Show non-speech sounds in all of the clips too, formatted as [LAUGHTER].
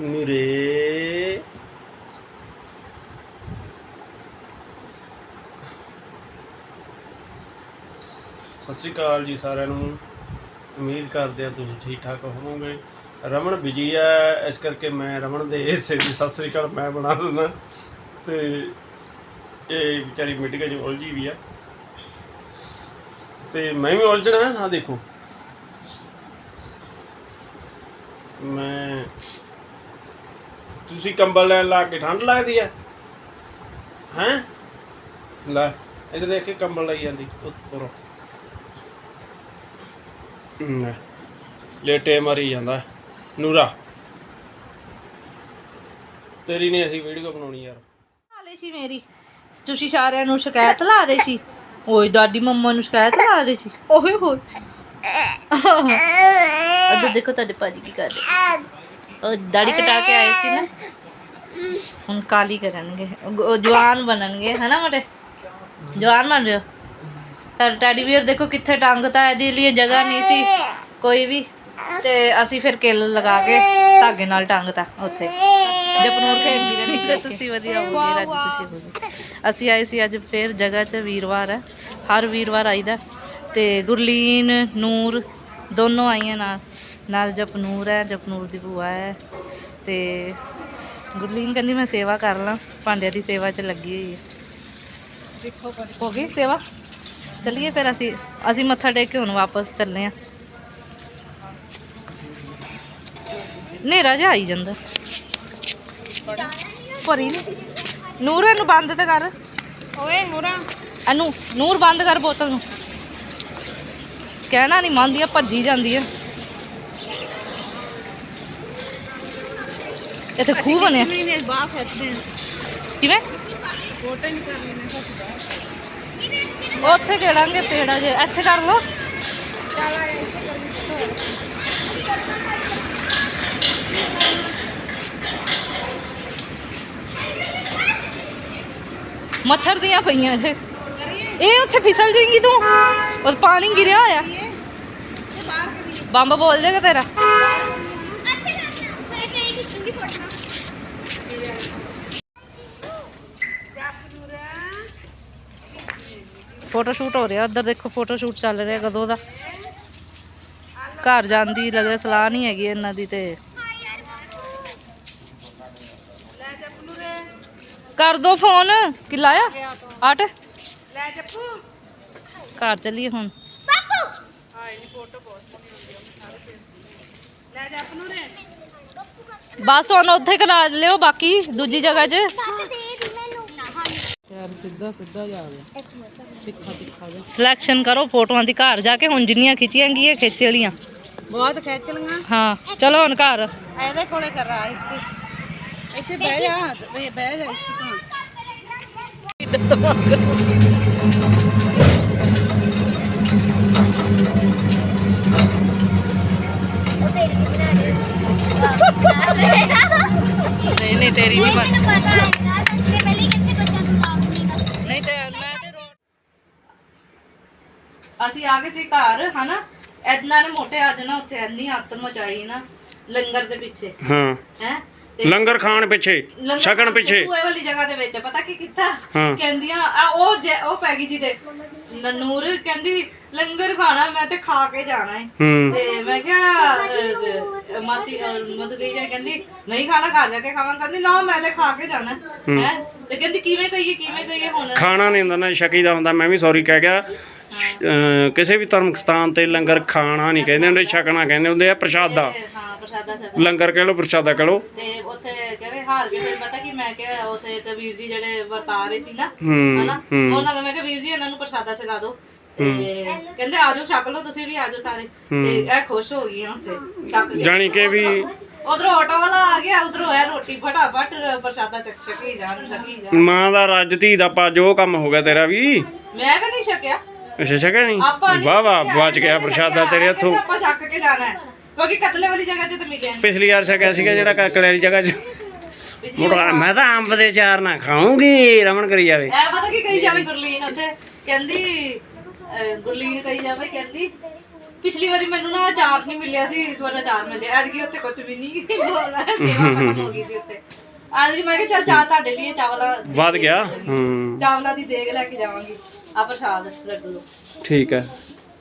ਨੂਰੇ। ਸਤਿ ਸ਼੍ਰੀ ਅਕਾਲ ਜੀ ਸਾਰਿਆਂ ਨੂੰ। ਉਮੀਦ ਕਰਦੇ ਆ ਤੁਸੀਂ ਠੀਕ ਠਾਕ ਹੋਵੋਗੇ। ਰਮਨ ਬਿਜ਼ੀ ਹੈ ਇਸ ਕਰਕੇ ਮੈਂ ਰਮਨ ਦੇ ਹਿੱਸੇ ਦੀ ਸਤਿ ਸ਼੍ਰੀ ਅਕਾਲ ਮੈਂ ਬਣਾ ਦਿੰਦਾ। ਤੇ ਇਹ ਵਿਚਾਰੀ ਮੀਟਿੰਗ 'ਚ ਉਲਝੀ ਵੀ ਆ। ਤੇ ਮੈਂ ਵੀ ਉਲਝਣਾ ਹਾਂ ਦੇਖੋ। ਮੈਂ ਤੁਸੀਂ ਕੰਬਲ ਲੈ ਲਾ ਕੇ ਠੰਡ ਲੱਗਦੀ ਹੈ ਹੈਂ? ਲੈ ਇਧਰ ਦੇਖ ਕੇ ਕੰਬਲ ਲਈ ਜਾਂਦੀ ਉੱਪਰੋਂ। ਲੇਟੇ ਮਰੀ ਜਾਂਦਾ। ਨੂਰਾ ਤੇਰੀ ਨਹੀਂ ਅਸੀਂ ਵੀਡੀਓ ਬਣਾਉਣੀ ਯਾਰ। ਲਾ ਸੀ ਮੇਰੀ। ਤੁਸੀਂ ਸਾਰਿਆਂ ਨੂੰ ਸ਼ਿਕਾਇਤ ਲਾ ਰਹੇ ਸੀ। ਓਏ ਦਾਦੀ ਮੰਮਾ ਨੂੰ ਸ਼ਿਕਾਇਤ ਲਾ ਰਹੇ ਸੀ। ਓਏ ਹੋਏ। [LAUGHS] ਅੱਧਾ ਦੇਖੋ ਤੁਹਾਡੇ ਭਾਜੀ ਕੀ ਕਰ ਰਹੇ। ਉਹ ਦਾੜੀ ਕਟਾ ਕੇ ਆਏ ਸੀ ਨਾ। ਹੁਣ ਕਾਲੀ ਕਰਨਗੇ। ਉਹ- ਜਵਾਨ ਬਣਨਗੇ ਹਨਾ ਮਟੇ? ਜਵਾਨ ਬਣ ਰਹੇ ਹੋ? ਤੁਹਾਡਾ ਟੈਡੀ ਵੀਰ ਦੇਖੋ ਕਿੱਥੇ ਟੰਗਤਾ ਇਹਦੇ ਲਈ ਜਗ੍ਹਾ ਨਹੀਂ ਸੀ। ਕੋਈ ਵੀ। ਤੇ ਅਸੀਂ ਫਿਰ ਕਿੱਲ ਲਗਾ ਕੇ ਧਾਗੇ ਨਾਲ ਟੰਗਤਾ ਉੱਥੇ। ਜਪਨੂਰ ਖੇਡਦੀ ਰਹਿੰਦੀ ਤੇ ਤੁਸੀਂ ਵਧੀਆ ਹੋਗੇ ਰੱਜ ਖੁਸ਼ੀ ਹੋਗੀ ਅਸੀਂ ਆਏ ਸੀ ਅੱਜ ਫਿਰ ਜਗ੍ਹਾ 'ਚ ਵੀਰਵਾਰ ਹੈ ਹਰ ਵੀਰਵਾਰ ਆਈਦਾ। ਤੇ ਗੁਰਲੀਨ ਨੂਰ ਦੋਨੋਂ ਆਈਆਂ ਨਾਲ ਨਾਲ ਜਪਨੂਰ ਹੈ ਜਪਨੂਰ ਦੀ ਭੂਆ ਹੈ ਤੇ ਗੁਰਲੀਨ ਕਹਿੰਦੀ ਮੈਂ ਸੇਵਾ ਕਰ ਲਾਂ ਭਾਂਡਿਆਂ ਦੀ ਸੇਵਾ 'ਚ ਲੱਗੀ ਹੋਈ ਹੈ। ਹੋ ਗਈ ਸੇਵਾ? ਚਲਿਏ ਫਿਰ ਅਸੀਂ ਅਸੀਂ ਮੱਥਾ ਟੇਕ ਕੇ ਹੁਣ ਵਾਪਸ ਚੱਲਨੇ ਆ ਹਨੇਰਾ ਜਿਹਾ ਆਈ ਜਾਂਦਾ। ਭਰੀ ਨਹੀਂ ਨੂਰ ਇਹਨੂੰ ਬੰਦ ਤੇ ਕਰ। ਓਏ ਹੋਰਾ ਇਹਨੂੰ ਨੂਰ ਬੰਦ ਕਰ ਬੋਤਲ ਨੂੰ। ਕਹਿਣਾ ਨਹੀਂ ਮੰਨਦੀ ਆ ਭੱਜੀ ਜਾਂਦੀ ਆ ਇੱਥੇ ਖੂਹ ਬਣਿਆ। ਨਹੀਂ ਨੇ? ਬਾਹਰ ਖਿੱਚਦੇ ਆ। ਕਿਵੇਂ? ਫੋਟੋ ਨਹੀਂ ਕਰਨੀ ਨੇ ਉੱਥੇ ਖੇਡਾਂਗੇ ਪੇੜਾ ਜੇ। ਇੱਥੇ ਕਰ ਲੋ ਚੱਲ ਆ ਮੱਛਰ ਦੀਆਂ ਪਈਆਂ ਜੇ। ਇਹ ਉੱਥੇ ਫਿਸਲ ਜਾਏਗੀ ਤੂੰ? ਉਹ ਪਾਣੀ ਗਿਰਿਆ ਹੋਇਆ। ਬੰਬ ਬੋਲ ਜਾਏਗਾ ਤੇਰਾ। ਫੋਟੋ ਸ਼ੂਟ ਹੋ ਰਿਹਾ, ਉੱਧਰ ਦੇਖੋ ਫੋਟੋ ਸ਼ੂਟ ਚੱਲ ਰਿਹਾ ਕਦੋਂ ਦਾ। ਘਰ ਜਾਂਦੀ ਲੱਗਦਾ ਸਲਾਹ ਨਹੀਂ ਹੈਗੀ ਇਹਨਾਂ ਦੀ ਤੇ। ਕਰ ਦੋ ਫੋਨ। ਕਿ ਲਾਇਆ? ਆਟ। ਲੈ ਜੱਪੂ ਘਰ ਚੱਲੀਏ ਹੁਣ। ਹਾਂ ਇਹਨੀ ਫੋਟੋ ਬਹੁਤ ਸੋਹਣੀ ਹੁੰਦੀ ਬਸ ਹੁਣ ਉੱਥੇ ਕਰਾ ਲਿਓ ਬਾਕੀ ਦੂਜੀ ਜਗ੍ਹਾ 'ਚ ਯਾਰ ਸਿੱਧਾ ਸਿੱਧਾ ਜਾ ਰਿਹਾ ਤਿੱਖਾ ਤਿੱਖਾ ਜਾ ਸਿਲੈਕਸ਼ਨ ਕਰੋ ਫੋਟੋਆਂ ਦੀ ਘਰ ਜਾ ਕੇ ਹੁਣ ਜਿੰਨੀਆਂ ਖਿੱਚੀਆਂ ਗਈਆਂ ਖਿੱਚ ਲੀਆਂ ਬਹੁਤ ਖਿੱਚ ਲਈਆਂ ਹਾਂ ਚਲੋ ਹੁਣ ਘਰ ਇਹਦੇ ਕੋਲੇ ਕਰ ਰਹਾ ਇੱਥੇ ਇੱਥੇ ਬਹਿ ਜਾ ਬਹਿ ਬਹਿ ਜਾ ਇੱਥੇ ਨਹੀਂ ਨਹੀਂ ਤੇਰੀ ਨਹੀਂ ਬਣ ਨਹੀਂ ਤੇ ਮੈਂ ਤੇ ਰੋ ਅਸੀਂ ਆ ਗਏ ਸੀ ਘਰ ਹਨਾ? ਐਦਨਾ ਨੇ ਮੋਟੇ ਅੱਜ ਨਾ ਉੱਥੇ ਇੰਨੀ ਹੱਤ ਮਚਾਈ ਨਾ ਲੰਗਰ ਦੇ ਪਿੱਛੇ। ਹਾਂ। ਹੈ? ਲੰਗਰ ਖਾਣ ਪਿੱਛੇ ਛਕਣ ਪਿੱਛੇ। ਉਹ ਵਾਲੀ ਜਗ੍ਹਾ ਦੇ ਵਿੱਚ ਪਤਾ ਕੀ ਕੀਤਾ? ਹਾਂ। ਕਹਿੰਦੀਆਂ ਆ ਉਹ ਜੈ- ਉਹ ਪੈ ਗਈ ਜੀ ਦੇ ਨਨੂਰ ਕਹਿੰਦੀ ਲੰਗਰ ਖਾਣਾ ਮੈਂ ਤੇ ਖਾ ਕੇ ਜਾਣਾ ਹੈ ਹੂੰ। ਤੇ ਮੈਂ ਕਿਹਾ ਅਹ, ਮਾਸੀ ਮਦਦ ਗਈ ਜਾ ਕਹਿੰਦੀ ਨਹੀਂ ਖਾਣਾ ਘਰ ਜਾ ਕੇ ਖਾਵਾਂ। ਕਹਿੰਦੀ ਨਾ ਮੈਂ ਤੇ ਖਾ ਕੇ ਜਾਣਾ। ਹੈ। ਤੇ ਕਹਿੰਦੀ ਕਿਵੇਂ ਕਹੀਏ ਕਿਵੇਂ ਕਹੀਏ ਹੁਣ? ਖਾਣਾ ਨਹੀਂ ਹੁੰਦਾ ਨਾ ਛਕੀ ਦਾ ਹੁੰਦਾ ਮੈਂ ਵੀ ਸੌਰੀ ਕਹਿ ਗਿਆ। ਕਿਸੇ ਵੀ ਧਰਮ ਸਥਾਨ ਤੇ ਲੰਗਰ ਖਾਣਾ ਨਹੀਂ ਕਹਿੰਦੇ ਹੁੰਦੇ ਛਕਣਾ ਕਹਿੰਦੇ ਹੁੰਦੇ ਆ ਪ੍ਰਸ਼ਾਦਾ। ਹਾਂ ਲੰਗਰ ਕਹਿ ਲਓ ਪ੍ਰਸ਼ਾਦਾ ਕਹਿ ਲਓ। ਤੇ ਉੱਥੇ ਕਹਿੰਦੇ ਹਾਰ ਕੇ ਫਿਰ ਪਤਾ ਕੀ ਮੈਂ ਕਿਹਾ ਉੱਥੇ ਤੇ ਵੀਰ ਜੀ ਜਿਹੜੇ ਵਰਤਾ ਰਹੇ ਸੀ ਨਾ ਹੂੰ ਹਨਾ ਉਹਨਾਂ ਨੂੰ ਮੈਂ ਕਿਹਾ ਵੀਰ ਜੀ ਇਹਨਾਂ ਨੂੰ ਪ੍ਰਸ਼ਾਦਾ ਛਕਾ ਦਿਓ। ਤੇ ਕਹਿੰਦੇ ਆਜੋ ਛਕ ਲਓ ਤੁਸੀਂ ਵੀ ਆਜੋ ਸਾਰੇ। ਤੇ ਇਹ ਖੁਸ਼ ਹੋ ਗਈਆਂ ਉੱਥੇ ਛਕ ਕੇ। ਜਾਣੀ ਕਿ ਵੀ ਉਧਰੋਂ ਆਟੋ ਵਾਲਾ ਆ ਗਿਆ ਉਧਰੋਂ ਹੈ ਰੋਟੀ ਫਟਾਫਟ ਪ੍ਰਸ਼ਾਦਾ ਚੱਕ ਛਕੀ ਜਾਣ ਛਕੀ ਜਾਣ। ਮਾਂ ਦਾ ਰਾਜ ਧੀ ਦਾ ਪਾ ਜੋ ਕੰਮ ਹੋ ਗਿਆ ਤੇਰਾ ਵੀ। ਮੈਂ ਤਾਂ ਨਹੀਂ ਛਕਿਆ। ਅੱਛਾ ਛਕਿਆ ਨਹੀਂ। ਆਪਾਂ ਨਹੀਂ ਵਾਹ ਵਾਹ ਛਕਿਆ, ਬਚ ਗਿਆ ਕਹਿੰਦੇ ਪ੍ਰਸ਼ਾਦਾ ਤੇਰੇ ਹੱਥੋਂ। ਆਪਾਂ ਛੱਕ ਕੇ ਜਾਣਾ ਹੈ। ਕਿਉਂਕਿ ਕਤਲੇ ਵਾਲੀ ਜਗ੍ਹਾ 'ਚ ਤਾਂ ਮਿਲਿਆ ਨਹੀਂ। ਪਿਛਲੀ ਵਾਰ ਛਕਿਆ ਸੀਗਾ ਜਿਹੜਾ ਕਕਲੇ ਵਾਲੀ ਜਗ੍ਹਾ 'ਚ। ਪਿਛਲੀ ਮੈਂ ਤਾਂ ਅੰਬ ਦੇ ਚਾਰ ਨਾ ਖਾਉਂਗੀ ਰਮਣ ਕਰੀ ਜਾਵੇ। ਐ ਪਤਾ ਕੀ ਕਹੀ ਜਾਵੇ ਗੁਰਲੀਨ ਉੱਥੇ? ਕਹਿੰਦੀ ਅਹ, ਗੁਰਲੀਨ ਕਹੀ ਜਾਵੇ ਕਹਿੰਦੀ ਪਿਛਲੀ ਵਾਰੀ ਮੈਨੂੰ ਨਾ ਅਚਾਰ ਨਹੀਂ ਮਿਲਿਆ ਸੀ ਇਸ ਵਾਰ ਅਚਾਰ ਮਿਲ ਗਿਆ ਐਤਕੀ ਉੱਥੇ ਕੁਝ ਵੀ ਨਹੀਂ [LAUGHS] ਬੋਲਣਾ ਸੇਵਾ ਖਤਮ ਹੋ ਗਈ ਸੀ ਉੱਥੇ। ਅੱਜ ਮੈਂ ਕਿਹਾ ਚੱਲ ਚਾਹ ਤੁਹਾਡੇ ਲਈ ਚਾਵਲਾ ਵੱਧ ਗਿਆ ਹੂੰ। ਚਾਵਲਾਂ ਦੀ ਦੇਗ ਲੈ ਕੇ ਜਾਵਾਂਗੀ। ਆ ਪ੍ਰਸ਼ਾਦ ਲੱਡੂ। ਠੀਕ ਹੈ।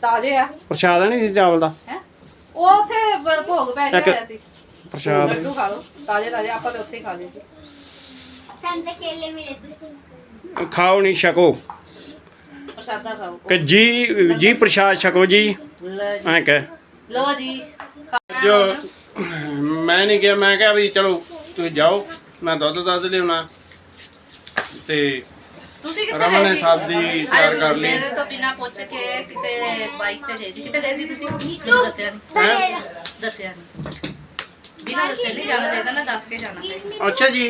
ਤਾਜ਼ੇ ਆ। ਪ੍ਰਸ਼ਾਦ ਨਹੀਂ ਸੀ ਚਾਵਲ ਦਾ? ਹੈ? ਉਹ ਉੱਥੇ ਭ- ਭੋਗ ਪੈ ਇੱਕ- ਗਿਆ ਹੋਇਆ ਸੀ। ਪ੍ਰਸ਼ਾਦ। ਲੱਡੂ ਖਾ ਲਓ। ਤਾਜ਼ੇ ਤਾਜ਼ੇ ਆਪਾਂ ਤੇ ਉੱਥੇ ਹੀ ਖਾ ਲਏ ਸੀ ਸੰਤ ਕੇਲੇ ਮਿਲੇ ਸੀ। ਖਾਓ ਨਹੀਂ ਛਕੋ। ਪ੍ਰਸ਼ਾਦਾ ਖਾਓ। ਕਿ ਜੀ ਜੀ ਪ੍ਰਸ਼ਾਦ ਛਕੋ ਜੀ। ਲੈ ਜੀ। ਐਂ ਕਹਿ। ਲਓ ਜੀ। ਖਾ- ਜੋ ਮੈਂ ਨਹੀਂ ਗਿਆ ਮੈਂ ਕਿਹਾ ਵੀ ਚਲੋ ਤੁਸੀਂ ਜਾਓ। ਮੈਂ ਦੁੱਧ ਦੱਧ ਲਿਆਉਣਾ। ਤੇ ਤੁਸੀਂ ਕਿੱਥੇ ਰਮਨ ਨੇ ਗਏ ਸੀ? ਸਬਜ਼ੀ ਤਿਆਰ ਕਰ ਲਈ। ਮੇਰੇ ਤੋਂ ਬਿਨਾ ਪੁੱਛ ਕੇ ਕਿਤੇ ਬਾਈਕ ਤੇ ਗਏ ਸੀ। ਕਿਤੇ ਗਏ ਸੀ ਤੁਸੀਂ? ਮੈਨੂੰ ਦੱਸਿਆ ਨਹੀਂ ਹੈਂ? ਦੱਸਿਆ ਨਹੀਂ ਬਿਨਾ ਦੱਸੇ ਨਹੀਂ ਜਾਣਾ ਚਾਹੀਦਾ ਨਾ ਦੱਸ ਕੇ ਜਾਣਾ ਚਾਹੀਦਾ। ਅੱਛਾ ਜੀ।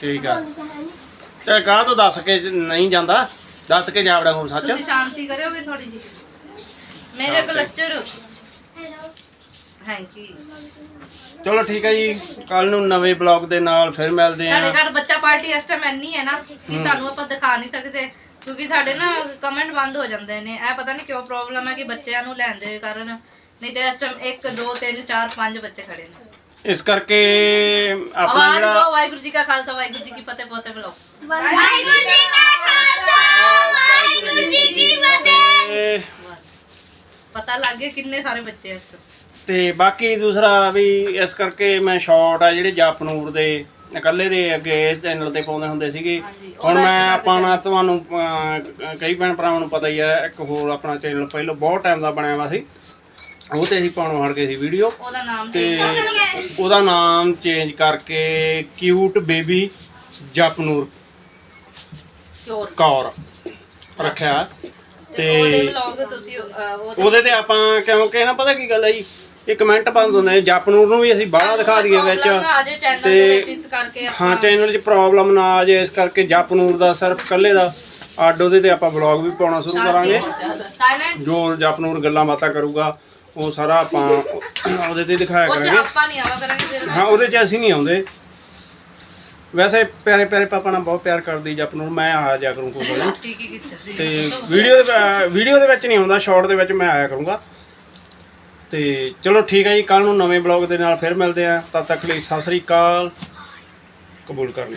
ਠੀਕ ਆ। ਤੇ ਕਾਹ ਤੋਂ ਦੱਸ ਕੇ ਨਹੀਂ ਜਾਂਦਾ? ਦੱਸ ਕੇ ਜਾਵੜਾ ਹੁਣ ਸੱਚ? ਤੁਸੀਂ ਸ਼ਾਂਤੀ ਕਰਿਓਗੇ ਥੋੜੀ ਜੀ ਮੇਰੇ ਕੋਲ ਲੱਚਰ। ਹੈਲੋ ਥੈਂਕ ਯੂ ਚਲੋ ਠੀਕ ਹੈ ਜੀ ਕੱਲ ਨੂੰ ਨਵੇਂ ਬਲੌਗ ਦੇ ਨਾਲ ਫਿਰ ਮਿਲਦੇ ਸਾਡੇ ਆਂ ਘਰ ਬੱਚਾ ਪਾਰਟੀ ਇਸ ਟਾਈਮ ਇੰਨੀ ਹੈ ਨਾ ਕਿ ਤੁਹਾਨੂੰ ਆਪਾਂ ਦਿਖਾ ਨਹੀਂ ਸਕਦੇ ਕਿਉਂਕਿ ਸਾਡੇ ਨਾ ਕਮੈਂਟ ਬੰਦ ਹੋ ਜਾਂਦੇ ਨੇ। ਇਹ ਪਤਾ ਨਹੀਂ ਕਿਉਂ ਪ੍ਰੋਬਲਮ ਹੈ ਕਿ ਬੱਚਿਆਂ ਨੂੰ ਲੈਣ ਦੇ ਕਾਰਨ ਨਹੀਂ ਤੇ ਇਸ ਟਾਈਮ 1 2 3 4 5 ਬੱਚੇ ਖੜੇ ਨੇ। ਇਸ ਕਰਕੇ ਆਪਣਾ ਆਵਾਜ਼ ਜਿਹੜਾ ਦੋ ਵਾਹਿਗੁਰੂ ਜੀ ਕਾ ਖਾਲਸਾ ਵਾਹਿਗੁਰੂ ਜੀ ਕੀ ਫਤਿਹ ਬੋਤੇ ਬੁਲਾਓ। ਵਾਹਿਗੁਰੂ ਜੀ ਕਾ ਖਾਲਸਾ ਵਾਹਿਗੁਰੂ ਜੀ ਕੀ ਫਤਿਹ। ਇਹ ਪਤਾ ਲੱਗ ਗਿਆ ਕਿੰਨੇ ਸਾਰੇ ਬੱਚੇ ਆ ਇਸ ਤੋਂ ਤੇ ਬਾਕੀ ਦੂਸਰਾ ਵੀ ਇਸ ਕਰਕੇ ਮੈਂ ਸ਼ਾਰਟ ਆ ਜਿਹੜੇ ਜਾਪਨੂਰ ਦੇ ਇਕੱਲੇ ਦੇ ਅੱਗੇ ਇਸ ਚੈਨਲ ਤੇ ਪਾਉਂਦੇ ਹੁੰਦੇ ਸੀਗੇ। ਹੁਣ ਮੈਂ ਆਪਾਂ ਨਾ ਤੁਹਾਨੂੰ ਅਹ, ਕਈ ਭੈਣ ਭਰਾਵਾਂ ਨੂੰ ਪਤਾ ਹੀ ਹੈ ਇੱਕ ਹੋਰ ਆਪਣਾ ਚੈਨਲ ਪਹਿਲਾਂ ਬਹੁਤ ਟਾਈਮ ਦਾ ਬਣਿਆ ਵਾ ਸੀ। ਉਹ ਤੇ ਅਸੀਂ ਪਾਉਣੋਂ ਹਟ ਗਏ ਸੀ ਵੀਡੀਓ ਉਹਦਾ ਨਾਮ ਤੇ ਉਹਦਾ ਨਾਮ ਚੇਂਜ ਕਰਕੇ ਕਿਊਟ ਬੇਬੀ ਜਪਨੂਰ। ਕੌਰ ਰੱਖਿਆ। ਤੇ ਉਹਦੇ ਤੇ ਵਲੌਗ ਤੁਸੀਂ ਅਹ, ਉਹਦੇ ਉਹਦੇ ਤੇ ਆਪਾਂ ਕਿਉਂਕਿ ਨਾ ਪਤਾ ਕੀ ਗੱਲ ਹੈ ਜੀ? ਇਹ ਕਮੈਂਟ ਬੰਦ ਹੁੰਦੇ ਨੇ ਜਪਨੂਰ ਨੂੰ ਵੀ ਅਸੀਂ ਬਾਹਲਾ ਦਿਖਾ ਦਈਏ ਵਿੱਚ। ਤੇ- ਦੇ ਹਾਂ ਚੈਨਲ 'ਚ ਪ੍ਰੋਬਲਮ ਨਾ ਆ ਜੇ ਇਸ ਕਰਕੇ ਜਪਨੂਰ ਦਾ ਸਿਰਫ ਇਕੱਲੇ ਦਾ। ਅੱਡ ਉਹਦੇ ਤੇ ਆਪਾਂ ਬਲੌਗ ਵੀ ਪਾਉਣਾ ਸ਼ੁਰੂ ਕਰਾਂਗੇ। ਜੋ ਜਪਨੂਰ ਗੱਲਾਂ ਬਾਤਾਂ ਕਰੂਗਾ ਉਹ ਸਾਰਾ ਆਪਾਂ ਉਹਦੇ ਤੇ ਦਿਖਾਇਆ ਕਰਾਂਗੇ। ਹਾਂ ਉਹਦੇ 'ਚ ਅਸੀਂ ਨਹੀਂ ਆਉਂਦੇ। ਵੈਸੇ ਪਿਆਰੇ ਪਿਆਰੇ ਪਾਪਾ ਨਾਲ ਬਹੁਤ ਪਿਆਰ ਕਰਦੀ ਜਪਨੂਰ ਮੈਂ ਆ ਜਾ ਕਰੂੰ ਸੀ। ਤੇ ਵੀਡੀਓ ਦੇ ਵੀਡੀਓ ਦੇ ਵਿੱਚ ਨਹੀਂ ਆਉਂਦਾ ਸ਼ਾਰਟ ਦੇ ਵਿੱਚ ਮੈਂ ਆਇਆ ਕਰੂੰਗਾ। ਤੇ ਚਲੋ ਠੀਕ ਹੈ ਜੀ ਕੱਲ ਨੂੰ ਨਵੇਂ ਬਲੌਗ ਦੇ ਨਾਲ ਫਿਰ ਮਿਲਦੇ ਆ। ਤਦ ਤੱਕ ਲਈ ਸਤਿ ਸ੍ਰੀ ਅਕਾਲ। ਕਬੂਲ ਕਰ ਲਈ